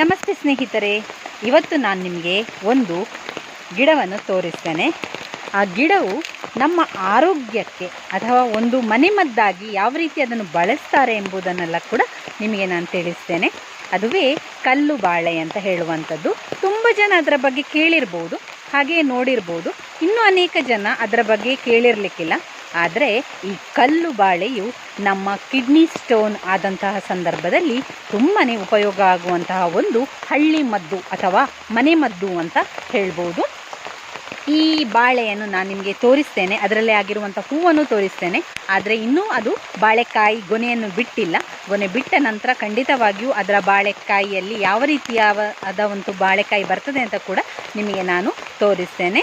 ನಮಸ್ತೆ ಸ್ನೇಹಿತರೆ, ಇವತ್ತು ನಾನು ನಿಮಗೆ ಒಂದು ಗಿಡವನ್ನು ತೋರಿಸ್ತೇನೆ. ಆ ಗಿಡವು ನಮ್ಮ ಆರೋಗ್ಯಕ್ಕೆ ಅಥವಾ ಒಂದು ಮನೆಮದ್ದಾಗಿ ಯಾವ ರೀತಿ ಅದನ್ನು ಬಳಸ್ತಾರೆ ಎಂಬುದನ್ನೆಲ್ಲ ಕೂಡ ನಿಮಗೆ ನಾನು ತಿಳಿಸ್ತೇನೆ. ಅದುವೇ ಕಲ್ಲು ಬಾಳೆ ಅಂತ ಹೇಳುವಂಥದ್ದು. ತುಂಬ ಜನ ಅದರ ಬಗ್ಗೆ ಕೇಳಿರ್ಬೋದು, ಹಾಗೆಯೇ ನೋಡಿರ್ಬೋದು. ಇನ್ನೂ ಅನೇಕ ಜನ ಅದರ ಬಗ್ಗೆ ಕೇಳಿರಲಿಕ್ಕಿಲ್ಲ. ಆದರೆ ಈ ಕಲ್ಲು ಬಾಳೆಯು ನಮ್ಮ ಕಿಡ್ನಿ ಸ್ಟೋನ್ ಆದಂತಹ ಸಂದರ್ಭದಲ್ಲಿ ತುಂಬಾ ಉಪಯೋಗ ಆಗುವಂತಹ ಒಂದು ಹಳ್ಳಿ ಮದ್ದು ಅಥವಾ ಮನೆ ಮದ್ದು ಅಂತ ಹೇಳ್ಬೋದು. ಈ ಬಾಳೆಯನ್ನು ನಾನು ನಿಮಗೆ ತೋರಿಸ್ತೇನೆ. ಅದರಲ್ಲೇ ಆಗಿರುವಂಥ ಹೂವನ್ನು ತೋರಿಸ್ತೇನೆ. ಆದರೆ ಇನ್ನೂ ಅದು ಬಾಳೆಕಾಯಿ ಗೊನೆಯನ್ನು ಬಿಟ್ಟಿಲ್ಲ. ಗೊನೆ ಬಿಟ್ಟ ನಂತರ ಖಂಡಿತವಾಗಿಯೂ ಅದರ ಬಾಳೆಕಾಯಿಯಲ್ಲಿ ಯಾವ ರೀತಿಯ ಅದ ಒಂದು ಬಾಳೆಕಾಯಿ ಬರ್ತದೆ ಅಂತ ಕೂಡ ನಿಮಗೆ ನಾನು ತೋರಿಸ್ತೇನೆ.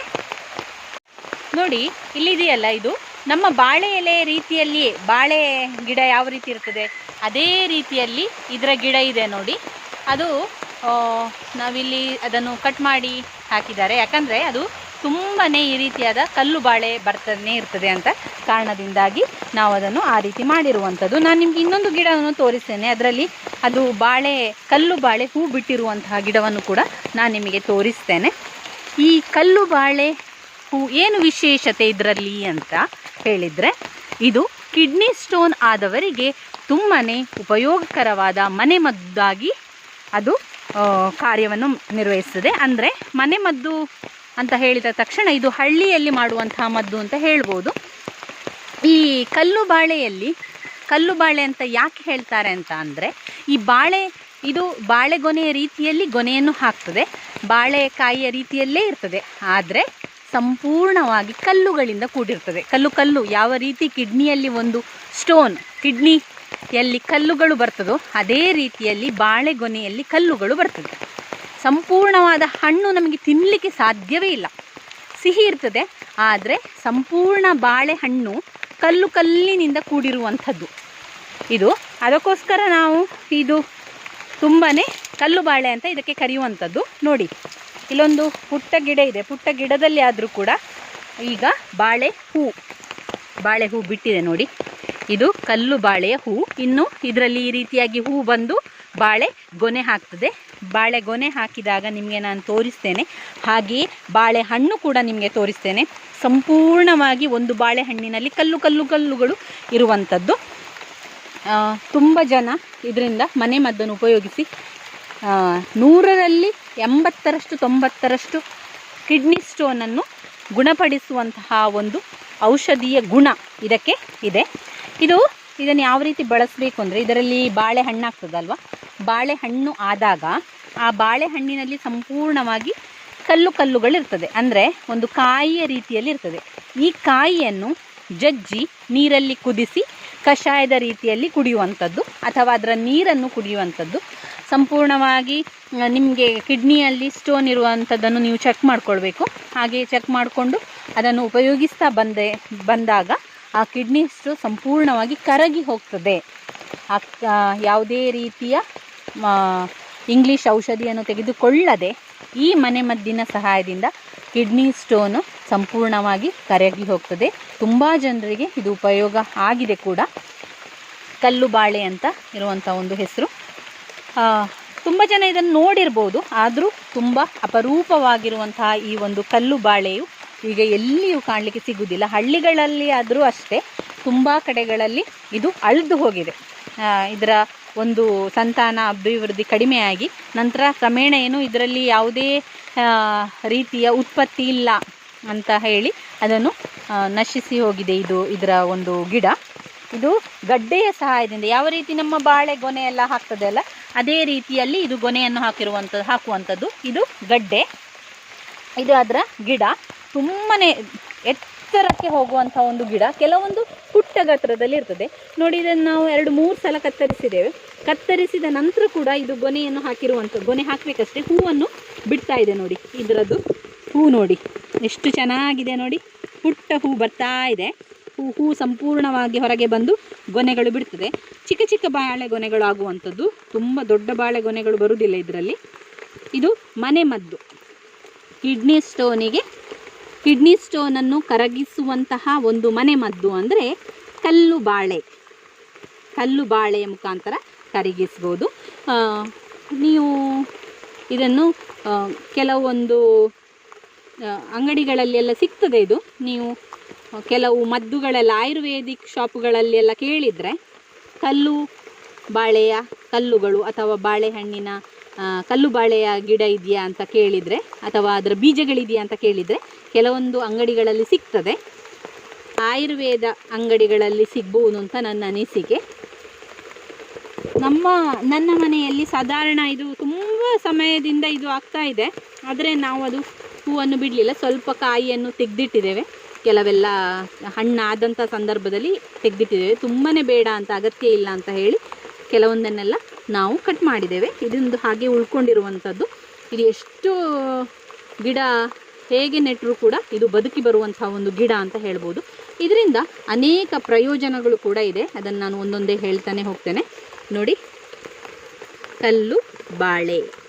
ನೋಡಿ, ಇಲ್ಲಿದೆಯಲ್ಲ ಇದು? ನಮ್ಮ ಬಾಳೆ ಎಲೆ ರೀತಿಯಲ್ಲಿ ಬಾಳೆ ಗಿಡ ಯಾವ ರೀತಿ ಇರ್ತದೆ? ಅದೇ ರೀತಿಯಲ್ಲಿ ಇದರ ಗಿಡ ಇದೆ ನೋಡಿ. ಅದು ನಾವಿಲ್ಲಿ ಅದನ್ನು ಕಟ್ ಮಾಡಿ ಹಾಕಿದ್ದಾರೆ. ಯಾಕಂದರೆ ಅದು ತುಂಬಾ ಈ ರೀತಿಯಾದ ಕಲ್ಲು ಬಾಳೆ ಬರ್ತಾನೆ ಇರ್ತದೆ ಅಂತ ಕಾರಣದಿಂದಾಗಿ ನಾವು ಅದನ್ನು ಆ ರೀತಿ ಮಾಡಿರುವಂಥದ್ದು. ನಾನು ನಿಮ್ಗೆ ಇನ್ನೊಂದು ಗಿಡವನ್ನು ತೋರಿಸ್ತೇನೆ. ಅದರಲ್ಲಿ ಅದು ಬಾಳೆ, ಕಲ್ಲು ಬಾಳೆ ಹೂ ಬಿಟ್ಟಿರುವಂತಹ ಗಿಡವನ್ನು ಕೂಡ ನಾನು ನಿಮಗೆ ತೋರಿಸ್ತೇನೆ. ಈ ಕಲ್ಲು ಬಾಳೆ ಹೂ ಏನು ವಿಶೇಷತೆ ಇದರಲ್ಲಿ ಅಂತ? ಹೇಳಿದರೆ, ಇದು ಕಿಡ್ನಿ ಸ್ಟೋನ್ ಆದವರಿಗೆ ತುಂಬಾ ಉಪಯೋಗಕರವಾದ ಮನೆಮದ್ದಾಗಿ ಅದು ಕಾರ್ಯವನ್ನು ನಿರ್ವಹಿಸ್ತದೆ ಅಂದರೆ ಮನೆಮದ್ದು ಅಂತ ಹೇಳಿದ ತಕ್ಷಣ ಇದು ಹಳ್ಳಿಯಲ್ಲಿ ಮಾಡುವಂತಹ ಮದ್ದು ಅಂತ ಹೇಳ್ಬೋದು. ಈ ಕಲ್ಲು ಬಾಳೆಯಲ್ಲಿ, ಕಲ್ಲು ಬಾಳೆ ಅಂತ ಯಾಕೆ ಹೇಳ್ತಾರೆ ಅಂತ ಅಂದರೆ, ಈ ಬಾಳೆ, ಇದು ಬಾಳೆಗೊನೆಯ ರೀತಿಯಲ್ಲಿ ಗೊನೆಯನ್ನು ಹಾಕ್ತದೆ. ಬಾಳೆಕಾಯಿಯ ರೀತಿಯಲ್ಲೇ ಇರ್ತದೆ. ಆದರೆ ಸಂಪೂರ್ಣವಾಗಿ ಕಲ್ಲುಗಳಿಂದ ಕೂಡಿರ್ತದೆ. ಕಲ್ಲು ಕಲ್ಲು, ಯಾವ ರೀತಿ ಕಿಡ್ನಿಯಲ್ಲಿ ಒಂದು ಸ್ಟೋನ್, ಕಿಡ್ನಿಯಲ್ಲಿ ಕಲ್ಲುಗಳು ಬರ್ತದೋ ಅದೇ ರೀತಿಯಲ್ಲಿ ಬಾಳೆಗೊನೆಯಲ್ಲಿ ಕಲ್ಲುಗಳು ಬರ್ತದೆ. ಸಂಪೂರ್ಣವಾದ ಹಣ್ಣು ನಮಗೆ ತಿನ್ನಲಿಕ್ಕೆ ಸಾಧ್ಯವೇ ಇಲ್ಲ. ಸಿಹಿ ಇರ್ತದೆ, ಆದರೆ ಸಂಪೂರ್ಣ ಬಾಳೆಹಣ್ಣು ಕಲ್ಲು ಕಲ್ಲಿನಿಂದ ಕೂಡಿರುವಂಥದ್ದು. ಇದು ಅದಕ್ಕೋಸ್ಕರ ನಾವು ಇದು ತುಂಬಾ ಕಲ್ಲು ಬಾಳೆ ಅಂತ ಇದಕ್ಕೆ ಕರೆಯುವಂಥದ್ದು. ನೋಡಿ. ಇಲ್ಲೊಂದು ಪುಟ್ಟ ಗಿಡ ಇದೆ. ಪುಟ್ಟ ಗಿಡದಲ್ಲಿ ಆದರೂ ಕೂಡ ಈಗ ಬಾಳೆ ಹೂ ಬಾಳೆ ಹೂ ಬಿಟ್ಟಿದೆ ನೋಡಿ. ಇದು ಕಲ್ಲು ಬಾಳೆಯ ಹೂ. ಇನ್ನು ಇದರಲ್ಲಿ ಈ ರೀತಿಯಾಗಿ ಹೂ ಬಂದು ಬಾಳೆ ಗೊನೆ ಹಾಕ್ತದೆ. ಬಾಳೆ ಗೊನೆ ಹಾಕಿದಾಗ ನಿಮಗೆ ನಾನು ತೋರಿಸ್ತೇನೆ. ಹಾಗೆಯೇ ಬಾಳೆಹಣ್ಣು ಕೂಡ ನಿಮಗೆ ತೋರಿಸ್ತೇನೆ. ಸಂಪೂರ್ಣವಾಗಿ ಒಂದು ಬಾಳೆಹಣ್ಣಿನಲ್ಲಿ ಕಲ್ಲು ಕಲ್ಲು ಕಲ್ಲುಗಳು ಇರುವಂಥದ್ದು ತುಂಬ ಜನ ಇದರಿಂದ ಮನೆಮದ್ದನ್ನು ಉಪಯೋಗಿಸಿ ನೂರರಲ್ಲಿ ಎಂಬತ್ತರಷ್ಟು, ತೊಂಬತ್ತರಷ್ಟು ಕಿಡ್ನಿ ಸ್ಟೋನನ್ನು ಗುಣಪಡಿಸುವಂತಹ ಒಂದು ಔಷಧೀಯ ಗುಣ ಇದಕ್ಕೆ ಇದೆ. ಇದು ಇದನ್ನು ಯಾವ ರೀತಿ ಬಳಸಬೇಕು ಅಂದರೆ ಇದರಲ್ಲಿ ಬಾಳೆಹಣ್ಣು ಆಗ್ತದಲ್ವ? ಬಾಳೆಹಣ್ಣು ಆದಾಗ ಆ ಬಾಳೆಹಣ್ಣಿನಲ್ಲಿ ಸಂಪೂರ್ಣವಾಗಿ ಕಲ್ಲು ಕಲ್ಲುಗಳಿರ್ತದೆ ಅಂದರೆ ಒಂದು ಕಾಯಿಯ ರೀತಿಯಲ್ಲಿ ಇರ್ತದೆ. ಈ ಕಾಯಿಯನ್ನು ಜಜ್ಜಿ ನೀರಲ್ಲಿ ಕುದಿಸಿ ಕಷಾಯದ ರೀತಿಯಲ್ಲಿ ಕುಡಿಯುವಂಥದ್ದು ಅಥವಾ ಅದರ ನೀರನ್ನು ಕುಡಿಯುವಂಥದ್ದು. ಸಂಪೂರ್ಣವಾಗಿ ನಿಮಗೆ ಕಿಡ್ನಿಯಲ್ಲಿ ಸ್ಟೋನ್ ಇರುವಂಥದ್ದನ್ನು ನೀವು ಚೆಕ್ ಮಾಡಿಕೊಳ್ಬೇಕು. ಹಾಗೆ ಚೆಕ್ ಮಾಡಿಕೊಂಡು ಅದನ್ನು ಉಪಯೋಗಿಸ್ತಾ ಬಂದೆ, ಬಂದಾಗ ಆ ಕಿಡ್ನಿ ಸ್ಟೋ ಸಂಪೂರ್ಣವಾಗಿ ಕರಗಿ ಹೋಗ್ತದೆ. ಯಾವುದೇ ರೀತಿಯ ಇಂಗ್ಲೀಷ್ ಔಷಧಿಯನ್ನು ತೆಗೆದುಕೊಳ್ಳದೆ ಈ ಮನೆಮದ್ದಿನ ಸಹಾಯದಿಂದ ಕಿಡ್ನಿ ಸ್ಟೋನು ಸಂಪೂರ್ಣವಾಗಿ ಕರಗಿ ಹೋಗ್ತದೆ. ತುಂಬ ಜನರಿಗೆ ಇದು ಉಪಯೋಗ ಆಗಿದೆ ಕೂಡ. ಕಲ್ಲು ಬಾಳೆ ಅಂತ ಇರುವಂಥ ಒಂದು ಹೆಸರು. ತುಂಬ ಜನ ಇದನ್ನು ನೋಡಿರ್ಬೋದು, ಆದರೂ ತುಂಬ ಅಪರೂಪವಾಗಿರುವಂತಹ ಈ ಒಂದು ಕಲ್ಲು ಬಾಳೆಯು ಈಗ ಎಲ್ಲಿಯೂ ಕಾಣಲಿಕ್ಕೆ ಸಿಗುವುದಿಲ್ಲ ಹಳ್ಳಿಗಳಲ್ಲಿ ಆದರೂ ಅಷ್ಟೇ, ತುಂಬ ಕಡೆಗಳಲ್ಲಿ ಇದು ಅಳಿದು ಹೋಗಿದೆ. ಇದರ ಒಂದು ಸಂತಾನ ಅಭಿವೃದ್ಧಿ ಕಡಿಮೆಯಾಗಿ, ನಂತರ ಕ್ರಮೇಣ ಏನು ಇದರಲ್ಲಿ ಯಾವುದೇ ರೀತಿಯ ಉತ್ಪತ್ತಿ ಇಲ್ಲ ಅಂತ ಹೇಳಿ ಅದನ್ನು ನಶಿಸಿ ಹೋಗಿದೆ ಇದು, ಇದರ ಒಂದು ಗಿಡ. ಇದು ಗಡ್ಡೆಯ ಸಹಾಯದಿಂದ, ಯಾವ ರೀತಿ ನಮ್ಮ ಬಾಳೆ ಗೊನೆ ಎಲ್ಲ ಹಾಕ್ತದೆ ಅಲ್ಲ, ಅದೇ ರೀತಿಯಲ್ಲಿ ಇದು ಗೊನೆಯನ್ನು ಹಾಕಿರುವಂಥದ್ದು ಹಾಕುವಂಥದ್ದು ಇದು ಗಡ್ಡೆ. ಇದು ಅದರ ಗಿಡ. ತುಂಬನೇ ಎತ್ತರಕ್ಕೆ ಹೋಗುವಂಥ ಒಂದು ಗಿಡ. ಕೆಲವೊಂದು ಪುಟ್ಟ ಗಾತ್ರದಲ್ಲಿ ಇರ್ತದೆ. ನೋಡಿ, ಇದನ್ನು ನಾವು ಎರಡು ಮೂರು ಸಲ ಕತ್ತರಿಸಿದ್ದೇವೆ. ಕತ್ತರಿಸಿದ ನಂತರ ಕೂಡ ಇದು ಗೊನೆಯನ್ನು ಹಾಕಿರುವಂಥ ಗೊನೆ ಹಾಕಬೇಕಷ್ಟೇ. ಹೂವನ್ನು ಬಿಡ್ತಾ ಇದೆ ನೋಡಿ. ಇದರದ್ದು ಹೂ ನೋಡಿ. ಎಷ್ಟು ಚೆನ್ನಾಗಿದೆ ನೋಡಿ. ಪುಟ್ಟ ಹೂ ಬರ್ತಾ ಇದೆ. ಹೂ ಹೂ ಸಂಪೂರ್ಣವಾಗಿ ಹೊರಗೆ ಬಂದು ಗೊನೆಗಳು ಬಿಡ್ತದೆ. ಚಿಕ್ಕ ಚಿಕ್ಕ ಬಾಳೆ ಗೊನೆಗಳು ಆಗುವಂಥದ್ದು. ತುಂಬ ದೊಡ್ಡ ಬಾಳೆ ಗೊನೆಗಳು ಬರುವುದಿಲ್ಲ ಇದರಲ್ಲಿ. ಇದು ಮನೆ ಮದ್ದು. ಕಿಡ್ನಿ ಸ್ಟೋನಿಗೆ, ಕಿಡ್ನಿ ಸ್ಟೋನನ್ನು ಕರಗಿಸುವಂತಹ ಒಂದು ಮನೆ ಮದ್ದು. ಅಂದರೆ ಕಲ್ಲು ಬಾಳೆ. ಕಲ್ಲು ಬಾಳೆಯ ಮುಖಾಂತರ ಕರಗಿಸ್ಬೋದು. ನೀವು ಇದನ್ನು ಕೆಲವೊಂದು ಅಂಗಡಿಗಳಲ್ಲಿ ಎಲ್ಲ ಸಿಗ್ತದೆ ಇದು. ನೀವು ಕೆಲವು ಮದ್ದುಗಳೆಲ್ಲ ಆಯುರ್ವೇದಿಕ್ ಶಾಪ್ಗಳಲ್ಲಿ ಎಲ್ಲ ಕೇಳಿದರೆ ಕಲ್ಲು ಬಾಳೆಯ ಕಲ್ಲುಗಳು ಅಥವಾ ಬಾಳೆಹಣ್ಣಿನ ಕಲ್ಲು ಬಾಳೆಯ ಗಿಡ ಇದೆಯಾ ಅಂತ ಕೇಳಿದರೆ ಅಥವಾ ಅದರ ಬೀಜಗಳಿದೆಯಾ ಅಂತ ಕೇಳಿದರೆ ಕೆಲವೊಂದು ಅಂಗಡಿಗಳಲ್ಲಿ ಸಿಗ್ತದೆ. ಆಯುರ್ವೇದ ಅಂಗಡಿಗಳಲ್ಲಿ ಸಿಗ್ಬೋದು ಅಂತ ನನ್ನ ಅನಿಸಿಕೆ. ನಮ್ಮ, ನನ್ನ ಮನೆಯಲ್ಲಿ ಸಾಧಾರಣ ಇದು ತುಂಬ ಸಮಯದಿಂದ ಇದು ಆಗ್ತಾ ಇದೆ. ಆದರೆ ನಾವು ಅದು ಹೂವನ್ನು ಬಿಡಲಿಲ್ಲ. ಸ್ವಲ್ಪ ಕಾಯಿಯನ್ನು ತೆಗೆದಿಟ್ಟಿದ್ದೇವೆ. ಕೆಲವೆಲ್ಲ ಹಣ್ಣಾದಂಥ ಸಂದರ್ಭದಲ್ಲಿ ತೆಗೆದಿಟ್ಟಿದ್ದೇವೆ. ತುಂಬಾ ಬೇಡ ಅಂತ ಅಗತ್ಯ ಇಲ್ಲ ಅಂತ ಹೇಳಿ ಕೆಲವೊಂದನ್ನೆಲ್ಲ ನಾವು ಕಟ್ ಮಾಡಿದ್ದೇವೆ. ಇದೊಂದು ಹಾಗೆ ಉಳ್ಕೊಂಡಿರುವಂಥದ್ದು ಇದು ಎಷ್ಟು ಗಿಡ, ಹೇಗೆ ನೆಟ್ಟರೂ ಕೂಡ ಇದು ಬದುಕಿ ಬರುವಂತಹ ಒಂದು ಗಿಡ ಅಂತ ಹೇಳ್ಬೋದು. ಇದರಿಂದ ಅನೇಕ ಪ್ರಯೋಜನಗಳು ಕೂಡ ಇದೆ. ಅದನ್ನು ನಾನು ಒಂದೊಂದೇ ಹೇಳ್ತಾನೆ ಹೋಗ್ತೇನೆ. ನೋಡಿ. ಕಲ್ಲು, ಬಾಳೆ.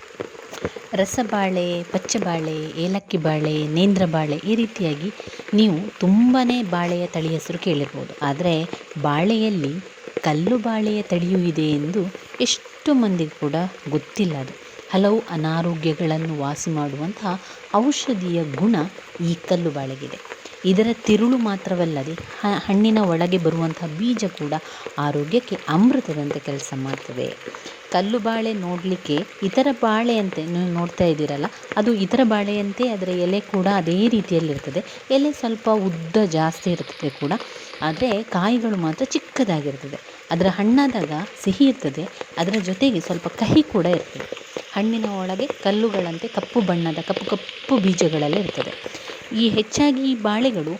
ರಸಬಾಳೆ, ಪಚ್ಚಬಾಳೆ, ಏಲಕ್ಕಿ ಬಾಳೆ, ನೇಂದ್ರ ಬಾಳೆ ಈ ರೀತಿಯಾಗಿ ನೀವು ತುಂಬಾ ಬಾಳೆಯ ತಳಿ ಹೆಸರು ಕೇಳಿರ್ಬೋದು. ಆದರೆ ಬಾಳೆಯಲ್ಲಿ ಕಲ್ಲು ಬಾಳೆಯ ತಳಿಯೂ ಇದೆ ಎಂದು ಎಷ್ಟು ಮಂದಿಗೆ ಕೂಡ ಗೊತ್ತಿಲ್ಲ ಅದು. ಹಲವು ಅನಾರೋಗ್ಯಗಳನ್ನು ವಾಸಿ ಮಾಡುವಂತಹ ಔಷಧೀಯ ಗುಣ ಈ ಕಲ್ಲು ಬಾಳೆಗಿದೆ. ಇದರ ತಿರುಳು ಮಾತ್ರವಲ್ಲದೆ ಹಣ್ಣಿನ ಒಳಗೆ ಬರುವಂತಹ ಬೀಜ ಕೂಡ ಆರೋಗ್ಯಕ್ಕೆ ಅಮೃತದಂತೆ ಕೆಲಸ ಮಾಡ್ತದೆ. ಕಲ್ಲು ಬಾಳೆ ನೋಡಲಿಕ್ಕೆ ಇತರ ಬಾಳೆಯಂತೆ ನೀವು ನೋಡ್ತಾ ಇದ್ದೀರಲ್ಲ, ಅದು ಇತರ ಬಾಳೆಯಂತೆ ಅದರ ಎಲೆ ಕೂಡ ಅದೇ ರೀತಿಯಲ್ಲಿರ್ತದೆ. ಎಲೆ ಸ್ವಲ್ಪ ಉದ್ದ ಜಾಸ್ತಿ ಇರ್ತದೆ ಕೂಡ, ಆದರೆ ಕಾಯಿಗಳು ಮಾತ್ರ ಚಿಕ್ಕದಾಗಿರ್ತದೆ. ಅದರ ಹಣ್ಣಾದಾಗ ಸಿಹಿ ಇರ್ತದೆ, ಅದರ ಜೊತೆಗೆ ಸ್ವಲ್ಪ ಕಹಿ ಕೂಡ ಇರ್ತದೆ. ಹಣ್ಣಿನ ಒಳಗೆ ಕಲ್ಲುಗಳಂತೆ ಕಪ್ಪು ಬಣ್ಣದ ಕಪ್ಪು ಕಪ್ಪು ಬೀಜಗಳೆಲ್ಲ ಇರ್ತದೆ. ಈ ಹೆಚ್ಚಾಗಿ ಈ ಬಾಳೆಗಳು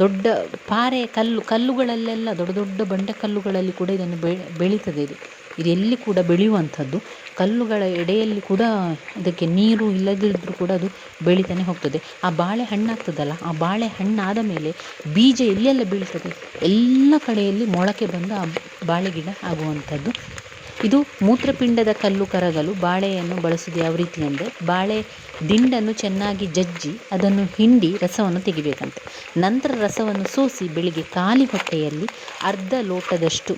ದೊಡ್ಡ ಪಾರೆ ಕಲ್ಲು, ಕಲ್ಲುಗಳಲ್ಲೆಲ್ಲ ದೊಡ್ಡ ದೊಡ್ಡ ಬಂಡೆ ಕಲ್ಲುಗಳಲ್ಲಿ ಕೂಡ ಇದನ್ನು ಬೆಳೀತದೆ ಇದು. ಇದು ಎಲ್ಲಿ ಕೂಡ ಬೆಳೆಯುವಂಥದ್ದು. ಕಲ್ಲುಗಳ ಎಡೆಯಲ್ಲಿ ಕೂಡ ಅದಕ್ಕೆ ನೀರು ಇಲ್ಲದಿದ್ದರೂ ಕೂಡ ಅದು ಬೆಳೀತಾನೆ ಹೋಗ್ತದೆ. ಆ ಬಾಳೆ ಹಣ್ಣಾಗ್ತದಲ್ಲ, ಆ ಬಾಳೆ ಹಣ್ಣಾದ ಮೇಲೆ ಬೀಜ ಎಲ್ಲೆಲ್ಲ ಬೀಳ್ತದೆ? ಎಲ್ಲ ಕಡೆಯಲ್ಲಿ ಮೊಳಕೆ ಬಂದು ಆ ಬಾಳೆ ಗಿಡ ಆಗುವಂಥದ್ದು. ಇದು ಮೂತ್ರಪಿಂಡದ ಕಲ್ಲು ಕರಗಲು ಬಾಳೆಯನ್ನು ಬಳಸುವುದು ಯಾವ ರೀತಿ ಅಂದರೆ ಬಾಳೆ ದಿಂಡನ್ನು ಚೆನ್ನಾಗಿ ಜಜ್ಜಿ ಅದನ್ನು ಹಿಂಡಿ ರಸವನ್ನು ತೆಗಿಬೇಕಂತೆ. ನಂತರ ರಸವನ್ನು ಸೋಸಿ ಬೆಳಿಗ್ಗೆ ಖಾಲಿ ಹೊಟ್ಟೆಯಲ್ಲಿ ಅರ್ಧ ಲೋಟದಷ್ಟು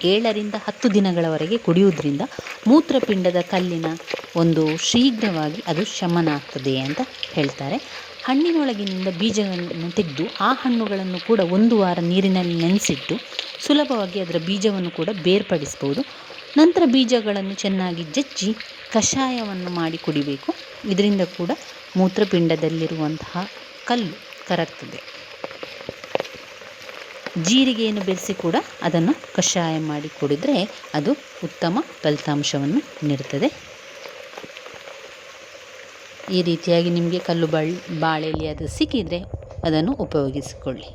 ಏಳರಿಂದ ಹತ್ತು ದಿನಗಳವರೆಗೆ ಕುಡಿಯುವುದರಿಂದ ಮೂತ್ರಪಿಂಡದ ಕಲ್ಲಿನ ಒಂದು ಶೀಘ್ರವಾಗಿ ಅದು ಶಮನ ಆಗ್ತದೆ ಅಂತ ಹೇಳ್ತಾರೆ. ಹಣ್ಣಿನೊಳಗಿನಿಂದ ಬೀಜವನ್ನು ತೆಗೆದು ಆ ಹಣ್ಣುಗಳನ್ನು ಕೂಡ ಒಂದು ವಾರ ನೀರಿನಲ್ಲಿ ನೆನೆಸಿಟ್ಟು ಸುಲಭವಾಗಿ ಅದರ ಬೀಜವನ್ನು ಕೂಡ ಬೇರ್ಪಡಿಸ್ಬೋದು. ನಂತರ ಬೀಜಗಳನ್ನು ಚೆನ್ನಾಗಿ ಜಜ್ಜಿ ಕಷಾಯವನ್ನು ಮಾಡಿ ಕುಡಿಬೇಕು. ಇದರಿಂದ ಕೂಡ ಮೂತ್ರಪಿಂಡದಲ್ಲಿರುವಂತಹ ಕಲ್ಲು ಕರಗ್ತದೆ. ಜೀರಿಗೆಯನ್ನು ಬೆರೆಸಿ ಕೂಡ ಅದನ್ನು ಕಷಾಯ ಮಾಡಿ ಕುಡಿದರೆ ಅದು ಉತ್ತಮ ಫಲಿತಾಂಶವನ್ನು ನೀಡುತ್ತದೆ ಈ ರೀತಿಯಾಗಿ ನಿಮಗೆ ಕಲ್ಲು ಬಾಳೆ ಬಾಳೆಲಿ ಅದು ಸಿಕ್ಕಿದರೆ ಅದನ್ನು ಉಪಯೋಗಿಸಿಕೊಳ್ಳಿ.